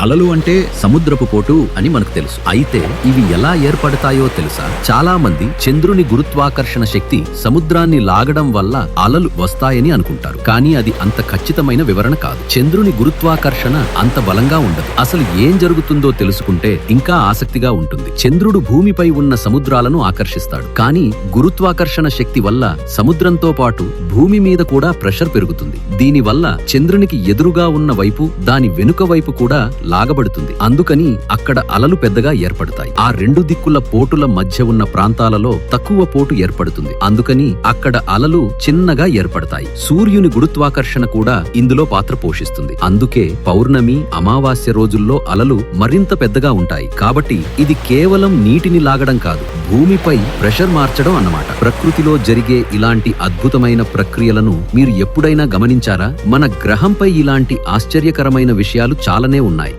అలలు అంటే సముద్రపు పోటు అని మనకు తెలుసు. అయితే ఇవి ఎలా ఏర్పడతాయో తెలుసా? చాలా మంది చంద్రుని గురుత్వాకర్షణ శక్తి సముద్రాన్ని లాగడం వల్ల అలలు వస్తాయని అనుకుంటారు. కానీ అది అంత ఖచ్చితమైన వివరణ కాదు. చంద్రుని గురుత్వాకర్షణ అంత బలంగా ఉండదు. అసలు ఏం జరుగుతుందో తెలుసుకుంటే ఇంకా ఆసక్తిగా ఉంటుంది. చంద్రుడు భూమిపై ఉన్న సముద్రాలను ఆకర్షిస్తాడు. కానీ గురుత్వాకర్షణ శక్తి వల్ల సముద్రంతో పాటు భూమి మీద కూడా ప్రెషర్ పెరుగుతుంది. దీనివల్ల చంద్రునికి ఎదురుగా ఉన్న వైపు దాని వెనుక వైపు కూడా లాగబడుతుంది. అందుకని అక్కడ అలలు పెద్దగా ఏర్పడతాయి. ఆ రెండు దిక్కుల పోటుల మధ్య ఉన్న ప్రాంతాలలో తక్కువ పోటు ఏర్పడుతుంది. అందుకని అక్కడ అలలు చిన్నగా ఏర్పడతాయి. సూర్యుని గురుత్వాకర్షణ కూడా ఇందులో పాత్ర పోషిస్తుంది. అందుకే పౌర్ణమి అమావాస్య రోజుల్లో అలలు మరింత పెద్దగా ఉంటాయి. కాబట్టి ఇది కేవలం నీటిని లాగడం కాదు భూమిపై ప్రెషర్ మార్చడం అన్నమాట. ప్రకృతిలో జరిగే ఇలాంటి అద్భుతమైన ప్రక్రియలను మీరు ఎప్పుడైనా గమనించారా? మన గ్రహంపై ఇలాంటి ఆశ్చర్యకరమైన విషయాలు చాలానే ఉన్నాయి.